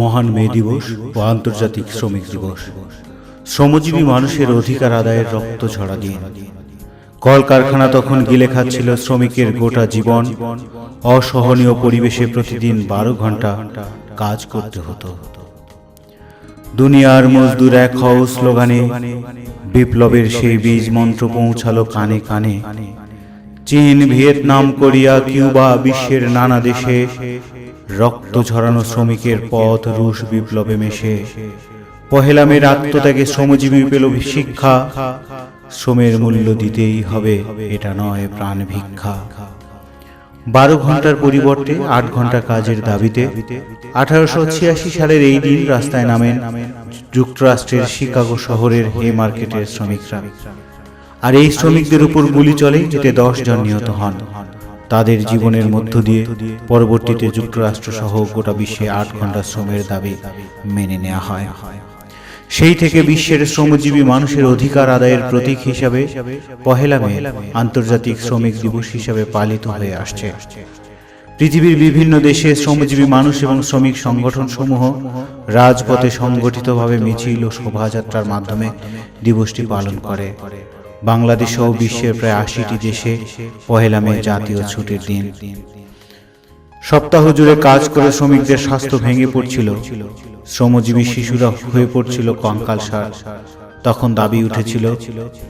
মহান মে দিবস ও আন্তর্জাতিক শ্রমিক দিবস। শ্রমজীবী মানুষের অধিকার আদায়ের রক্ত ঝরা দিন। কলকারখানা তখন গিলে খাচ্ছিল শ্রমিকের গোটা জীবন। অসহনীয় পরিবেশে প্রতিদিন বারো ঘণ্টা কাজ করতে হতো। দুনিয়ার মজদুর এক হও স্লোগানে বিপ্লবের সেই বীজ মন্ত্র পৌঁছালো কানে কানে। চীন, ভিয়েতনাম, কোরিয়া, কিউবা বিশ্বের নানা দেশে রক্ত ঝরানো শ্রমিকের পথ রুশ বিপ্লবে মেশে। পহেলা মের আত্মত্যাগে শ্রমজীবী পেল শিক্ষা। শ্রমের মূল্য দিতেই হবে, এটা নয় প্রাণ ভিক্ষা। বারো ঘণ্টার পরিবর্তে আট ঘণ্টা কাজের দাবিতে আঠারোশো ছিয়াশি সালের এই দিন রাস্তায় নামেন যুক্তরাষ্ট্রের শিকাগো শহরের হে মার্কেটের শ্রমিকরা। আর এই শ্রমিকদের উপর গুলি চলে, যেতে দশ জন নিহত হন। তাদের জীবনের মধ্য দিয়ে পরবর্তীতে যুক্তরাষ্ট্র সহ গোটা বিশ্বে আট ঘণ্টা শ্রমের দাবি মেনে নেওয়া হয়। সেই থেকে বিশ্বের শ্রমজীবী মানুষের অধিকার আদায়ের প্রতীক হিসাবে পহেলা মে আন্তর্জাতিক শ্রমিক দিবস হিসাবে পালিত হয়ে আসছে। পৃথিবীর বিভিন্ন দেশে শ্রমজীবী মানুষ এবং শ্রমিক সংগঠন সমূহ রাজপথে সংগঠিতভাবে মিছিল ও শোভাযাত্রার মাধ্যমে দিবসটি পালন করে। বাংলাদেশ সহ বিশ্বের প্রায় আশিটি দেশে পহেলা মে জাতীয় ছুটির দিন। সপ্তাহ জুড়ে কাজ করে শ্রমিকদের স্বাস্থ্য ভেঙে পড়ছিল। শ্রমজীবী শিশুরা হয়ে পড়ছিল কঙ্কাল সার। তখন দাবি উঠেছিল,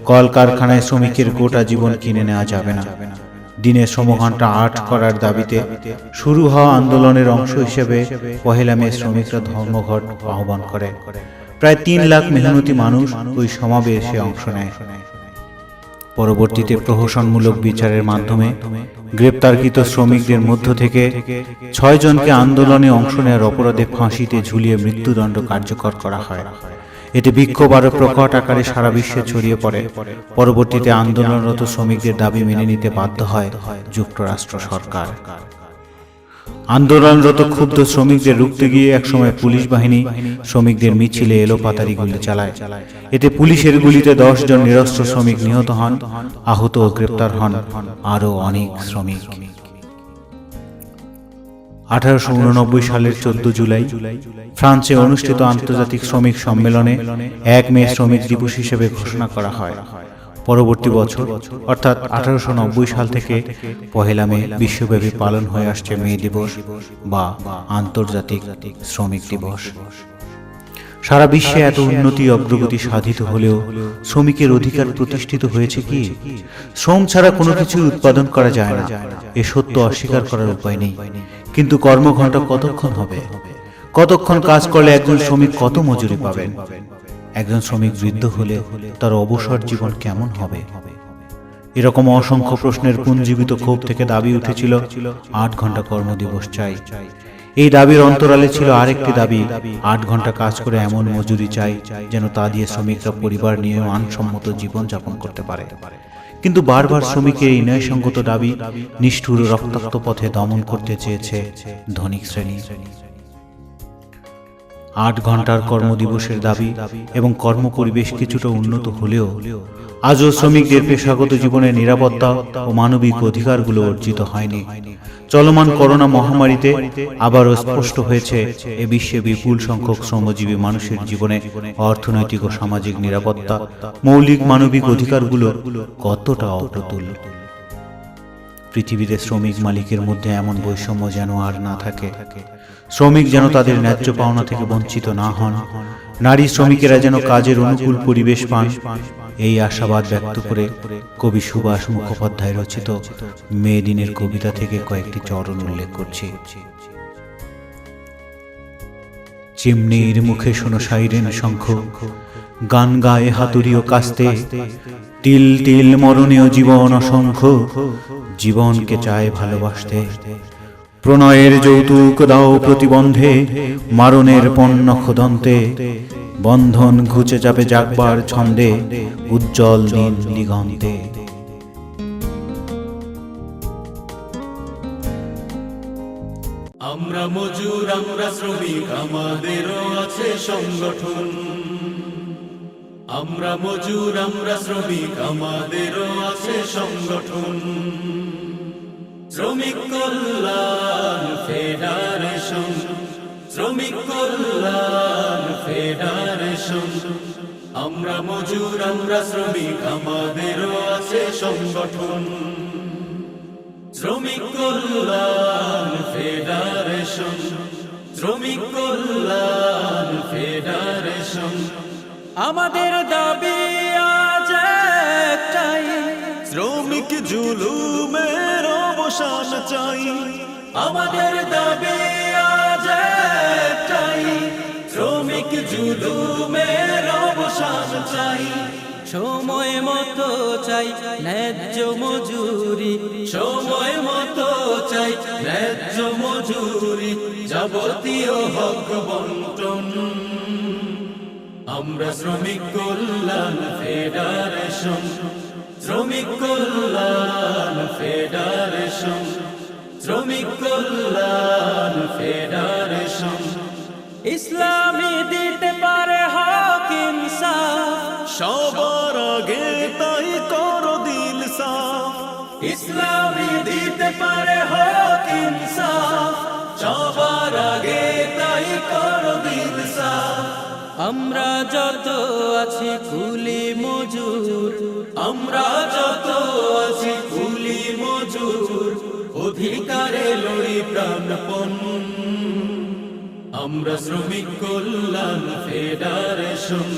কলকারখানায় শ্রমিকের গোটা জীবন কিনে নেওয়া যাবে না। দিনের শ্রমঘণ্টা আট করার দাবিতে শুরু হওয়া আন্দোলনের অংশ হিসেবে পহেলা মে শ্রমিকরা ধর্মঘট আহ্বান করে। প্রায় তিন লাখ মেহনতি মানুষ ওই সমাবেশে অংশ নেয়। পরবর্তীতে প্রহসনমূলক বিচারের মাধ্যমে গ্রেপ্তারকৃত শ্রমিকদের মধ্য থেকে ছয় জনকে আন্দোলনে অংশ নেওয়ার অপরাধে ফাঁসিতে ঝুলিয়ে মৃত্যুদণ্ড কার্যকর করা হয়। এতে বিক্ষোভ আরও প্রকট আকারে সারা বিশ্বে ছড়িয়ে পড়ে। পরবর্তীতে আন্দোলনরত শ্রমিকদের দাবি মেনে নিতে বাধ্য হয় যুক্তরাষ্ট্র সরকার। আন্দোলনরত ক্ষুব্ধ শ্রমিকদের রুখতে গিয়ে একসময় পুলিশ বাহিনী শ্রমিকদের মিছিলে এলোপাতারি গুলি চালায়। এতে পুলিশের গুলিতে দশ জন নিরস্ত্র শ্রমিক নিহত হন, আহত ও গ্রেপ্তার হন আরও অনেক শ্রমিক। আঠারোশো উননব্বই সালের চোদ্দ জুলাই, ফ্রান্সে অনুষ্ঠিত আন্তর্জাতিক শ্রমিক সম্মেলনে এক মে শ্রমিক দিবস হিসেবে ঘোষণা করা হয়। পরবর্তী বছর অর্থাৎ আঠারোশো নব্বই সাল থেকে পহেলা মে বিশ্বব্যাপী পালন হয়ে আসছে মে দিবস বা আন্তর্জাতিক শ্রমিক দিবস। সারা বিশ্বে এত উন্নতি অগ্রগতি সাধিত হলেও শ্রমিকের অধিকার প্রতিষ্ঠিত হয়েছে কি? শ্রম ছাড়া কোনো কিছু উৎপাদন করা যায় না। এ সত্য অস্বীকার করার উপায় নেই। কিন্তু কর্মঘণ্টা কতক্ষণ হবে? কতক্ষণ কাজ করলে একজন শ্রমিক কত মজুরি পাবেন? একজন শ্রমিক বৃদ্ধ হলে তার অবসর জীবন কেমন হবে? এরকম অসংখ্য প্রশ্নের পুঞ্জীবিত ক্ষোভ থেকে দাবি উঠেছিল আট ঘণ্টা কর্মদিবস চাই। এই দাবির অন্তরালে ছিল আরেকটি দাবি, আট ঘণ্টা কাজ করে এমন মজুরি চাই যেন তা দিয়ে শ্রমিকরা পরিবার নিয়ে মানসম্মত জীবন যাপন করতে পারে। কিন্তু বারবার শ্রমিকের এই ন্যায়সঙ্গত দাবি নিষ্ঠুর রক্তাক্ত পথে দমন করতে চেয়েছে ধনিক শ্রেণি শ্রেণি। আট ঘণ্টার কর্মদিবসের দাবি এবং কর্মপরিবেশ কিছুটা উন্নত হলেও আজও শ্রমিকদের পেশাগত জীবনের নিরাপত্তা ও মানবিক অধিকারগুলো অর্জিত হয়নি। চলমান করোনা মহামারীতে আবারও স্পষ্ট হয়েছে, এ বিশ্বে বিপুল সংখ্যক শ্রমজীবী মানুষের জীবনে অর্থনৈতিক ও সামাজিক নিরাপত্তা, মৌলিক মানবিক অধিকারগুলো কতটা অপ্রতুল। পৃথিবীতে শ্রমিক মালিকের মধ্যে এমন বৈষম্য যেন আর না থাকে। শ্রমিক যেন তাদের ন্যায্য পাওনা থেকে বঞ্চিত না হন। নারী শ্রমিকেরা যেন কাজের অনুকূল পরিবেশ পান। এই আশাবাদ ব্যক্ত করে কবি সুভাষ মুখোপাধ্যায় রচিত মে দিনের কবিতা থেকে কয়েকটি চরণ উল্লেখ করছি। চিমনির মুখে শোনো সাইরেন শঙ্খ, গান গায়ে হাতুড়িও কাস্তে, তিল তিল মরণীয় জীবন অসংখ্য জীবনকে চায় ভালোবাসতে। প্রণয়ের যৌতুক দাও প্রতিবন্ধে মারণের পণ্য খোদন্তে। বন্ধন ঘুচে যাবে জাগবার ছন্দে উজ্জ্বল নীল দিগন্তে আমরা মজুর আমরা শ্রমিক আমাদেরও আছে সংগঠন। আমরা মজুর, আমরা শ্রমিক, আমাদেরও আছে সংগঠন। শ্রমিক কল্যাণ ফেডারেশন, শ্রমিক কল্যাণ ফেডারেশন। আমরা মজুর, আমরা শ্রমিক, আমাদেরও আছে সংগঠন। শ্রমিক কল্যাণ ফেডারেশন, শ্রমিক কল্যাণ ফেডারেশন। আমাদের দাবি আজ একটাই। শ্রমিক জুলুমের অবসান চাই। আমাদের দাবি আজ একটাই। শ্রমিক জুলুমের অবসান চাই। সময় মতো চাই ন্যায্য মজুরি। সময় মতো চাই ন্যায্য মজুরি। যাবতীয় হক বন্টন আমরা শ্রমিক কল্যাণ ফেডারেশন, শ্রমিক কল্যাণ ফেডারেশন, শ্রমিক কল্যাণ ফেডারেশন। ইসলামী দিতে পারে হক ইনসাফ, সবার আগে তাই কর দিল সাফ। ইসলামী দিতে পারে হক ইনসাফ, সবার আগে তাই কর দিল আমরা যত আছি কুলি মজুর, আমরা যত আছি কুলি মজুর, অধিকারে লড়ি প্রাণপণ। আমরা শ্রমিক কল্যাণ ফেডারেশন,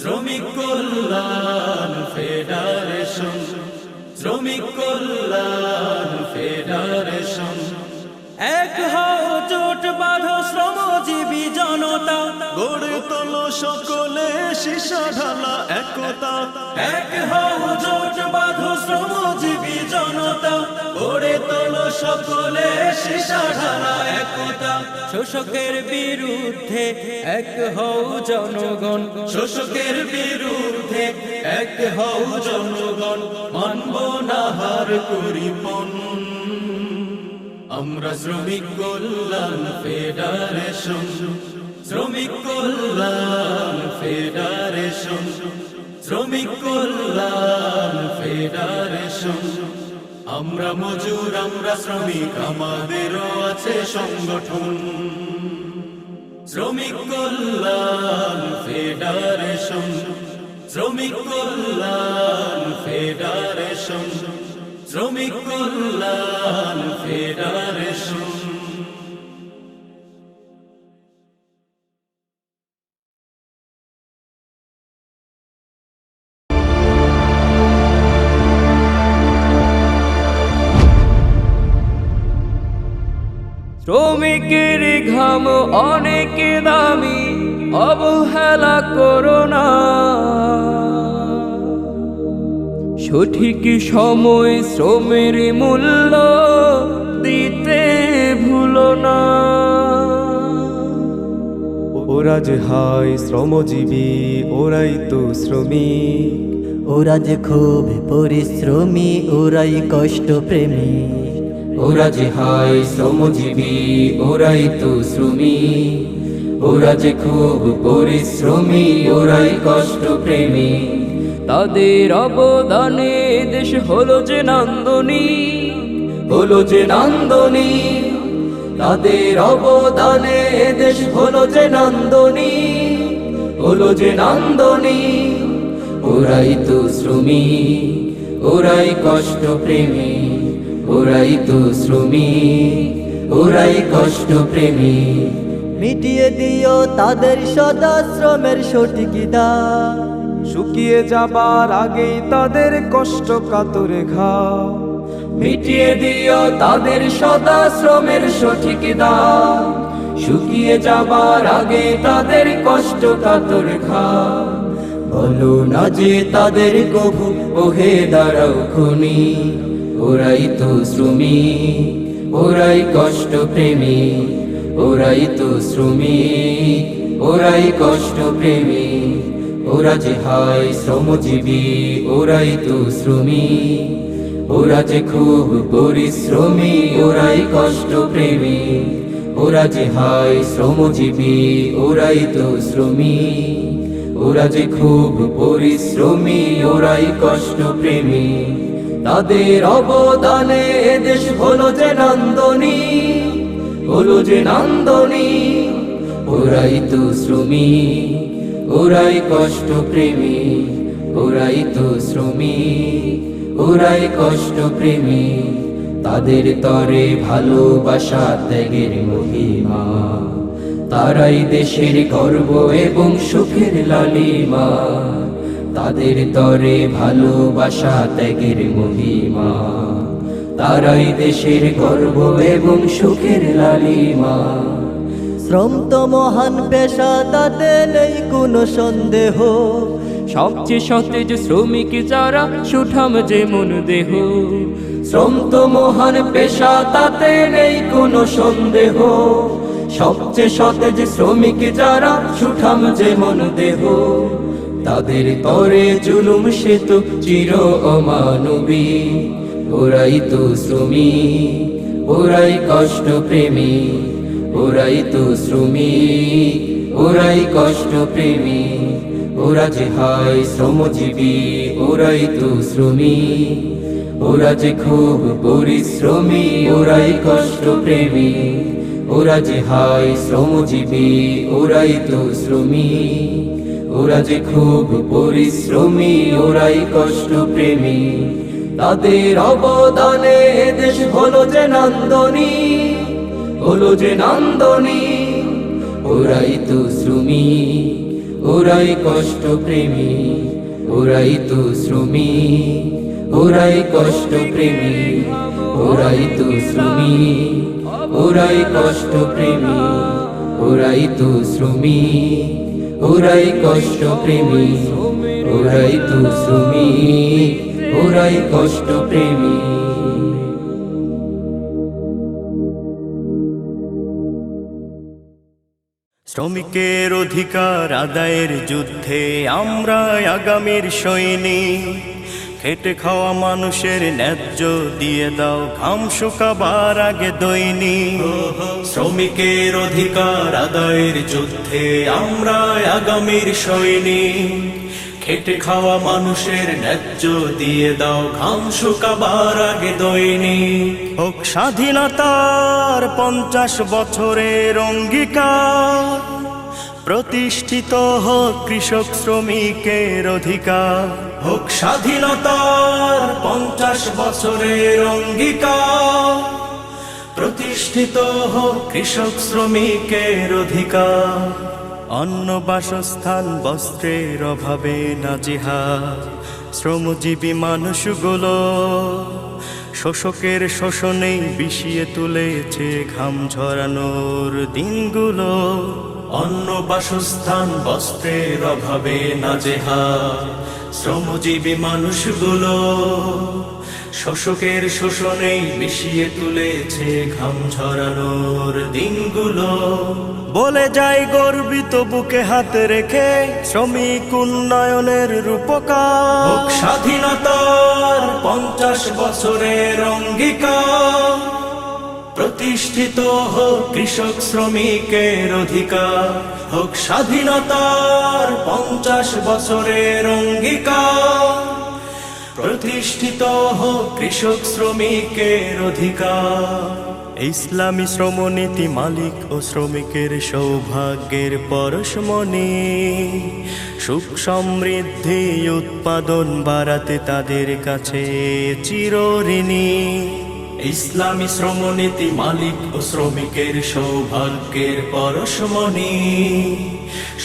শ্রমিক কল্যাণ ফেডারেশন, শ্রমিক কল্যাণ ফেডারেশন। এক হও জোট বাঁধো শ্রমজীবী জনতা সকলে সীসা ঢালা একতা। এক হও জোট বাঁধো শ্রমজীবী জনতা। গড়ে তোলো সকলে সীসা ঢালা একতা। শোষকের বিরুদ্ধে এক হও জনগণ। শোষকের বিরুদ্ধে এক হও জনগণ। মানব না হার করিপন আমরা শ্রমিক কল্যাণ ফেডারেশন। শ্রমিক কল্যাণ ফেডারেশন, শ্রমিক কল্যাণ ফেডারেশন। আমরা মজুর, আমরা শ্রমিক, আমাদেরও আছে সংগঠন। শ্রমিক কল্যাণ ফেডারেশন, শ্রমিক কল্যাণ ফেডারেশন, শ্রমিক কল্যাণ ফেডারেশন। শ্রমিকের ঘাম অনেক দামি অবহেলা করো না। সঠিক সময় শ্রমের মূল্য দিতে ভুলো না। ওরা যে হয় শ্রমজীবী ওরাই তো শ্রমিক। ওরা যে খুব পরিশ্রমী ওরাই কষ্ট প্রেমী ওরা যে হয় শ্রমজীবী, ওরাই তো শ্রমী। ওরা যে খুব পরিশ্রমী, ওরাই কষ্ট প্রেমী। তাদের অবদানে দেশ হলো যে নান্দনী হলো যে নান্দনী তাদের অবদানে দেশ হলো যে নান্দনী হলো যে নান্দনী ওরাই তো শ্রমী, ওরাই কষ্ট প্রেমী। ওরাই তো শ্রমী ওরাই কষ্ট প্রেমী। মিটিয়ে দিও তাদের সদা শ্রমের সঠিক শুকিয়ে যাবার আগেই তাদের কষ্ট কাতরে ঘা। মিটিয়ে দিও তাদের সদা শ্রমের সঠিক দাম শুকিয়ে যাবার আগে তাদের কষ্ট কাতর খা বলো না যে তাদের কভু ওহে দাঁড়াও খনি। ওরাই তো শ্রমী, ওরাই কষ্ট প্রেমী, ওরাই তো শ্রমী, ওরাই কষ্ট প্রেমী, ওরা যে হয় শ্রমজীবী, ওরাই তো শ্রমী, ওরা যে খুব পরিশ্রমী, ওরাই কষ্ট প্রেমী, ওরা যে হয় শ্রমজীবী, ওরাই তো শ্রমী, ওরা যে খুব পরিশ্রমী, ওরাই কষ্ট প্রেমী। তাদের অবদানে দেশ হলো যে নন্দনী, হলো যে নন্দনী। ওরাই তো শ্রমিক ওরাই কষ্ট প্রেমী ওরাই তো শ্রমিক ওরাই কষ্ট প্রেমী তাদের তরে ভালোবাসা ত্যাগের মহিমা, তারাই দেশের গর্ব এবং সুখের লালিমা। তাদের তরে ভালোবাসা ত্যাগের মহিমা। তারাই দেশের গর্ব এবং সুখের লালিমা। শ্রম তো মহান পেশা তাতে নেই কোনো সন্দেহ। সবচেয়ে সতেজ শ্রমিক যারা, সুঠাম যেমন দেহ। শ্রম তো মহান পেশা তাতে নেই কোনো সন্দেহ। সবচেয়ে সতেজ শ্রমিক যারা, সুঠাম যেমন দেহ। তাদের তরে জুলুম সে তো চির অমানবী। ওরাই তো শ্রমী, ওরাই কষ্ট প্রেমী, ওরাই তো শ্রমিক ওরাই কষ্ট প্রেমী। ওরা যে হায় শ্রমজীবী, ওরাই তো শ্রমিক ওরা যে খুব পরিশ্রমী, ওরাই কষ্ট প্রেমী। ওরা যে হায় শ্রমজীবী, ওরাই তো শ্রমিক ওরা যে খুব পরিশ্রমী, ওরাই কষ্ট প্রেমী তাদের অবদানে দেশ হলো যে নন্দনী, হলো যে নন্দনী। ওরাই তো শ্রমী, ওরাই কষ্ট প্রেমী ওরাই তো শ্রমিক ওরাই কষ্ট প্রেমী ওরাই তো শ্রমী, ওরাই কষ্ট প্রেমী ওরাই তো শ্রমিক ওরাই কষ্ট প্রেমী ওরাই তু সুমি ওরাই কষ্ট প্রেমী। শ্রমিকের অধিকার আদায়ের যুদ্ধে আমরা আগামীর সৈনিক। খেটে খাওয়া মানুষের ন্যায্য দিয়ে দাও ঘাম শুকাবার আগে দৈনিক। শ্রমিকের অধিকার আদায়ের যুদ্ধে আমরা আগামীর সৈনিক। খেটে খাওয়া মানুষের ন্যায্য দিয়ে দাও ঘাম শুকাবার আগে দৈনিক। হোক স্বাধীনতার পঞ্চাশ বছরের অঙ্গীকার প্রতিষ্ঠিত হোক কৃষক শ্রমিকের অধিকার। হোক স্বাধীনতার পঞ্চাশ বছরের অঙ্গীকার, প্রতিষ্ঠিত হোক কৃষক শ্রমিকের অধিকার, অন্ন বাসস্থান বস্ত্রের অভাবে নাজিহার শ্রমজীবী মানুষগুলো শোষকের শোষণেই বিষিয়ে তুলেছে ঘাম ঝরানোর দিনগুলো। অন্ন বাসস্থান বস্ত্রের অভাবে নাজেহার শ্রমজীবী মানুষগুলো শোষকের শোষণেই মিশিয়ে তুলেছে ঘাম ঝরানোর দিনগুলো। বলে যায় গর্বিত বুকে হাত রেখে শ্রমিক উন্নয়নের রূপকার। স্বাধীনতার পঞ্চাশ বছরের অঙ্গীকার। প্রতিষ্ঠিত হোক কৃষক শ্রমিকের অধিকার, হোক স্বাধীনতার পঞ্চাশ বছরের অঙ্গীকার। প্রতিষ্ঠিত হোক কৃষক শ্রমিকের অধিকার। ইসলামী শ্রমনীতি মালিক ও শ্রমিকের সৌভাগ্যের পরশমণি, সুখ সমৃদ্ধি উৎপাদন বাড়াতে তাদের কাছে চিরঋণী। ইসলামী শ্রমনীতি মালিক ও শ্রমিকের সৌভাগ্যের পরশমণি।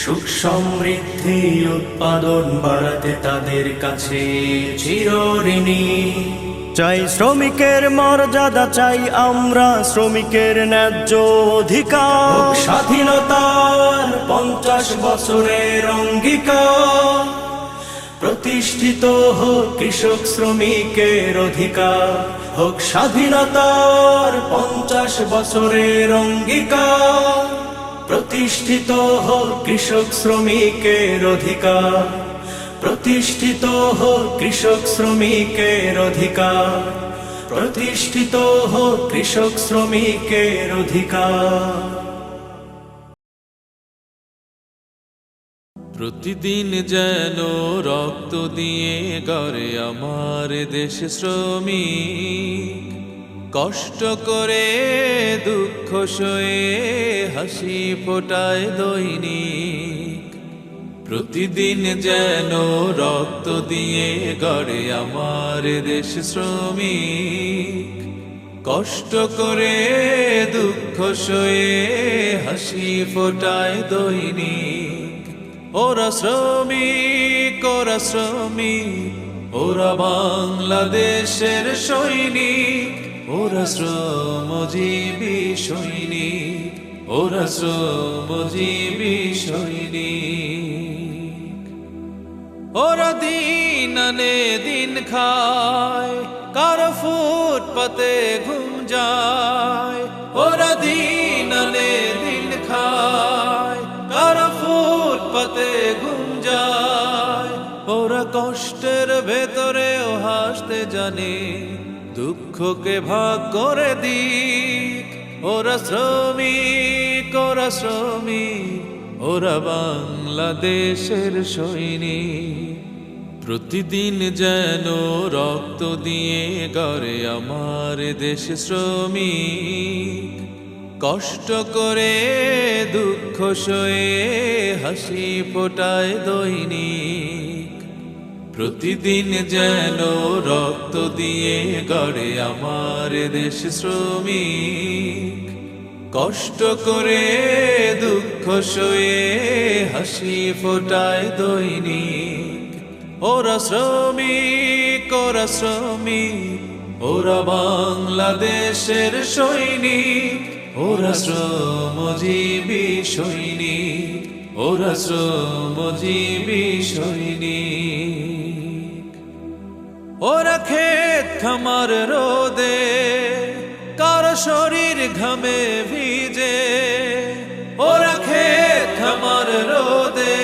সুখ সমৃদ্ধি উৎপাদন বাড়াতে তাদের কাছে চিরঋণী চাই শ্রমিকের মর্যাদা, চাই আমরা শ্রমিকের ন্যায্য অধিকার। স্বাধীনতার পঞ্চাশ বছরের অঙ্গীকার। প্রতিষ্ঠিত হোক কৃষক শ্রমিকের অধিকার। হোক স্বাধীনতার পঞ্চাশ বছরের অঙ্গিকা প্রতিষ্ঠিত হোক কৃষক শ্রমিকের অধিকার, প্রতিষ্ঠিত হোক কৃষক শ্রমিকের অধিকার, প্রতিষ্ঠিত হোক কৃষক শ্রমিকের অধিকার। প্রতিদিন যেন রক্ত দিয়ে গড়ে আমার দেশ শ্রমিক। কষ্ট করে দুঃখ সয়ে হাসি ফোটায় দৈনিক। প্রতিদিন যেন রক্ত দিয়ে গড়ে আমার দেশ শ্রমিক। কষ্ট করে দুঃখ সয়ে হাসি ফোটায় দৈনিক। ওরা শ্রমিক ওরা শ্রমিক, ওরা বাংলাদেশের সৈনিক, ওরা শ্রমজীবী সৈনিক, ওরা শ্রমজীবী সৈনিক। ওরা দিন আনে দিন খায়, কার ফুটপাতে ঘুম যায়। ওরা দিন হাসতে জানে দুঃখকে ভাগ করে দিক। ওরা শ্রমিক ওরা শ্রমিক, ওরা বাংলাদেশের সৈনিক। প্রতিদিন যেন রক্ত দিয়ে গড়ে আমার দেশ শ্রমিক। কষ্ট করে দুঃখ সয়ে হাসি ফোটায় দৈনিক। প্রতিদিন যেন রক্ত দিয়ে গড়ে আমার দেশ শ্রমিক। কষ্ট করে দুঃখ সয়ে হাসি ফোটায় দৈনিক। ওরা শ্রমিক ওরা শ্রমিক, ওরা বাংলাদেশের সৈনিক। ওরা শ্রমজীবী সৈনিক, ওরা শ্রমজীবী সৈনিক। ওরা ক্ষেত খামার রোদে কার শরীর ঘামে ভিজে ওরা ক্ষেত খামার রোদে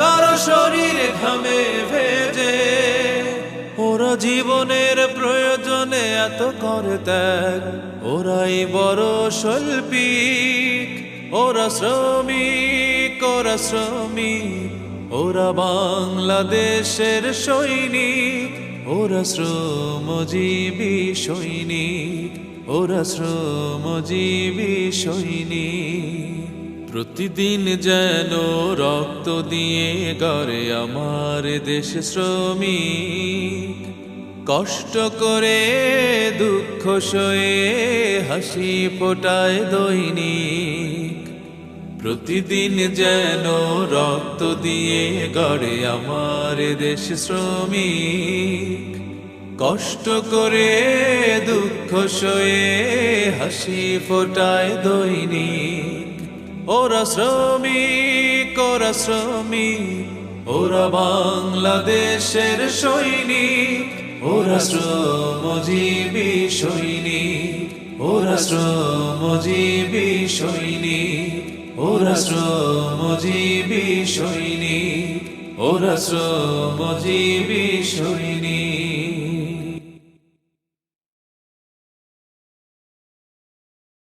কার শরীর ঘামে ভেজে ওরা জীবনের প্রয়োজনে এত করে ত্যাগ ওরাই বড় শৈল্পিক ওরা শ্রমিক ওরা শ্রমিক ওরা বাংলাদেশের সৈনিক, ওরা শ্রমজীবী সৈনিক, ওরা শ্রমজীবী সৈনিক। প্রতিদিন যেন রক্ত দিয়ে গড়ে আমার দেশ শ্রমিক। কষ্ট করে দুঃখ সয়ে হাসি ফোটায় দৈনিক। প্রতিদিন যেন রক্ত দিয়ে গড়ে আমার দেশ শ্রমিক। কষ্ট করে, দুঃখ সয়ে হাসি ফোটায় দৈনিক। ওরা শ্রমিক ওরা শ্রমিক, ওরা বাংলাদেশের সৈনিক। ওরা শ্রমজীবী সৈনিক, ওরা শ্রমজীবী সৈনিক। ওরা শ্রমজীবী সৈনিক ওরা শ্রমজীবী সৈনিক।